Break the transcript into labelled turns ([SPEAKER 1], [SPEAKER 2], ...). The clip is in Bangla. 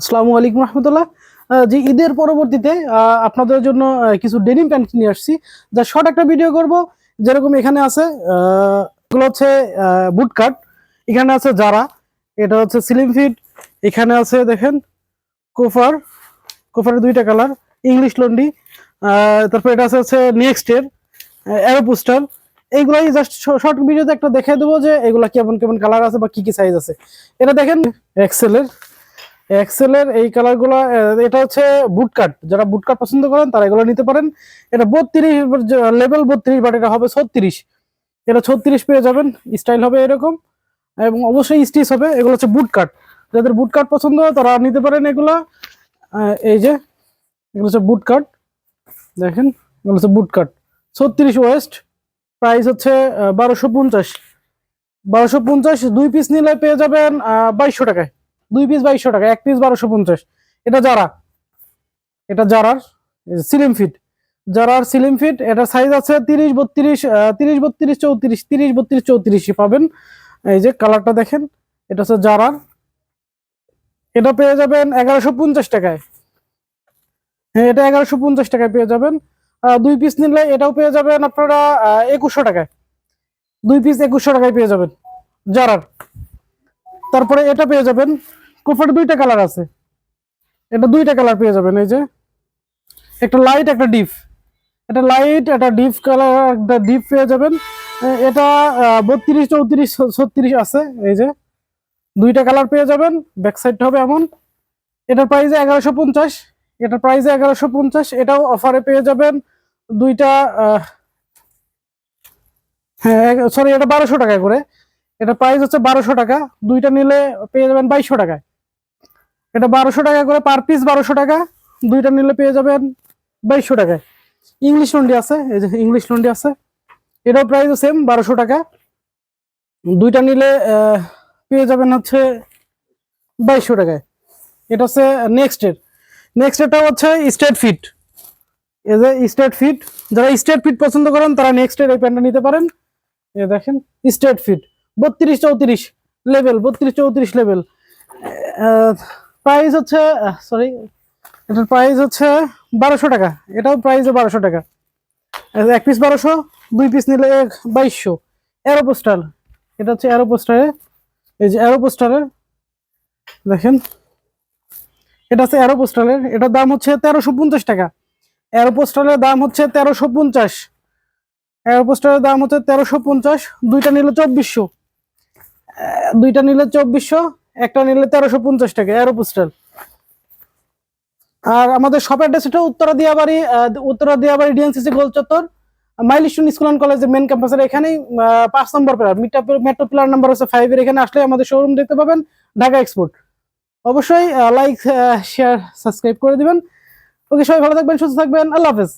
[SPEAKER 1] আসসালামু আলাইকুম রহমতুল্লাহ। যে ঈদের পরবর্তীতে আপনাদের জন্য কিছু ডেনিম প্যান্ট নিয়ে আসছি। যা শর্ট একটা ভিডিও করব, যেরকম এখানে আছে এগুলো হচ্ছে বুট কাট এখানে আছে যারা এটা হচ্ছে স্লিম ফিট এখানে আছে, দেখেন, কোফার কোফারের দুইটা কালার ইংলিশ লন্ডি। তারপর এটা আছে, হচ্ছে নেক্সট এর অ্যারোপোস্টার এইগুলাই জাস্ট শর্ট ভিডিওতে একটা দেখে দেবো যে এগুলা কেমন কেমন কালার আছে বা কি কি সাইজ আছে। এটা দেখেন এক্সেলের এক্সেলের এই কালারগুলো এটা হচ্ছে বুটকাট যারা বুটকাট পছন্দ করেন, তারা এগুলো নিতে পারেন। এটা বত্রিশ লেভেল বত্রিশ বাট এটা হবে ছত্রিশ। এটা ছত্রিশ পেয়ে যাবেন স্টাইল হবে এরকম। এবং অবশ্যই স্টিচ হবে, এগুলো হচ্ছে বুটকাট যাদের বুট কাট পছন্দ তারা নিতে পারেন এগুলো। এই যে, এগুলো হচ্ছে বুট কাট দেখেন, এগুলো হচ্ছে বুটকাট ছত্রিশ ওয়েস্ট প্রাইস হচ্ছে বারোশো পঞ্চাশ। বারোশো পঞ্চাশ, দুই পিস নিলে পেয়ে যাবেন বাইশশো টাকায়। দুই পিস বাইশশো টাকা, এক পিস বারোশো পঞ্চাশ। এটা যারা এটা যারার সিলিম ফিট যারার সিলিম ফিট এটা সাইজ আছে তিরিশ, বত্রিশ তিরিশ, বত্রিশ, চৌত্রিশ, তিরিশ, বত্রিশ চৌত্রিশ পাবেন। এই যে কালারটা দেখেন, এটা হচ্ছে যারার এটা পেয়ে যাবেন এগারোশো পঞ্চাশ টাকায়। হ্যাঁ এটা এগারোশো পঞ্চাশ টাকায় পেয়ে যাবেন। দুই পিস নিলে এটাও পেয়ে যাবেন আপনারা একুশশো টাকায়। দুই পিস একুশশো টাকায় পেয়ে যাবেন। যারার তারপরে এটা পেয়ে যাবেন কোফার দুইটা কালার আছে। এটা দুইটা কালার পেয়ে যাবেন, এই যে। একটা লাইট একটা ডিপ এটা লাইট একটা ডিপ কালার একটা ডিপ পেয়ে যাবেন। এটা বত্রিশ, চৌত্রিশ, ছত্রিশ আছে, এই যে। দুইটা কালার পেয়ে যাবেন ব্যাক সাইডটা হবে এমন। এটার প্রাইসে এগারোশো পঞ্চাশ। এটার প্রাইসে এগারোশো পঞ্চাশ। এটাও অফারে পেয়ে যাবেন দুইটা হ্যাঁ সরি এটা বারোশো টাকা করে। এটা প্রাইস হচ্ছে বারোশো টাকা। দুইটা নিলে পেয়ে যাবেন বাইশশো টাকায়। এটা বারোশো টাকা করে পার পিস বারোশো টাকা। দুইটা নিলে পেয়ে যাবেন বাইশশো টাকায়। ইংলিশ লন্ডি আছে, এই যে ইংলিশ লন্ডি আছে। এটাও প্রাইস সেম বারোশো টাকা। দুইটা নিলে পেয়ে যাবেন হচ্ছে বাইশশো টাকায়। এটা হচ্ছে নেক্সট এর। নেক্সট হচ্ছে স্টেট ফিট এই যে স্টেট ফিট যারা স্টেট ফিট পছন্দ করেন, তারা নেক্সট এর এই প্যান্টটা নিতে পারেন। এই দেখেন স্টেট ফিট বত্রিশ চৌত্রিশ লেভেল বত্রিশ চৌত্রিশ লেভেল প্রাইস হচ্ছে সরি এটার প্রাইস হচ্ছে বারোশো টাকা। এটাও প্রাইস বারোশো টাকা। এক পিস বারোশো, দুই পিস নিলে এক বাইশশো অ্যারোপোস্টাল এটা হচ্ছে অ্যারোপোস্টারে এই যে অ্যারোপোস্টারের দেখেন। এটা হচ্ছে অ্যারোপোস্টালের এটার দাম হচ্ছে তেরোশো পঞ্চাশ টাকা। অ্যারোপোস্টালের দাম হচ্ছে তেরোশো পঞ্চাশ। অ্যারোপোস্টারের দাম হচ্ছে তেরোশো পঞ্চাশ, দুইটা নিলে চব্বিশশো। দুইটা নিলে চব্বিশশো, একটা নিলে তেরোশো পঞ্চাশ টাকা অ্যারোপোস্টাল আর আমাদের শপ অ্যাড্রেস এটা উত্তরা দিয়াবাড়ি উত্তরা দিয়াবাড়ি ডিএনসিসি গোল চত্বর মাইলিস্টন স্কুল অ্যান্ড কলেজের মেন ক্যাম্পাসের এখানেই পাঁচ নম্বর প্লেয়ার মেট্রো প্লেয়ার নাম্বার হচ্ছে ফাইভের এখানে আসলে আমাদের শোরুম দেখতে পাবেন, ঢাকা এক্সপোর্ট অবশ্যই লাইক শেয়ার সাবস্ক্রাইব করে দিবেন। ওকে, সবাই ভালো থাকবেন, সুস্থ থাকবেন, আল্লাহ হাফেজ।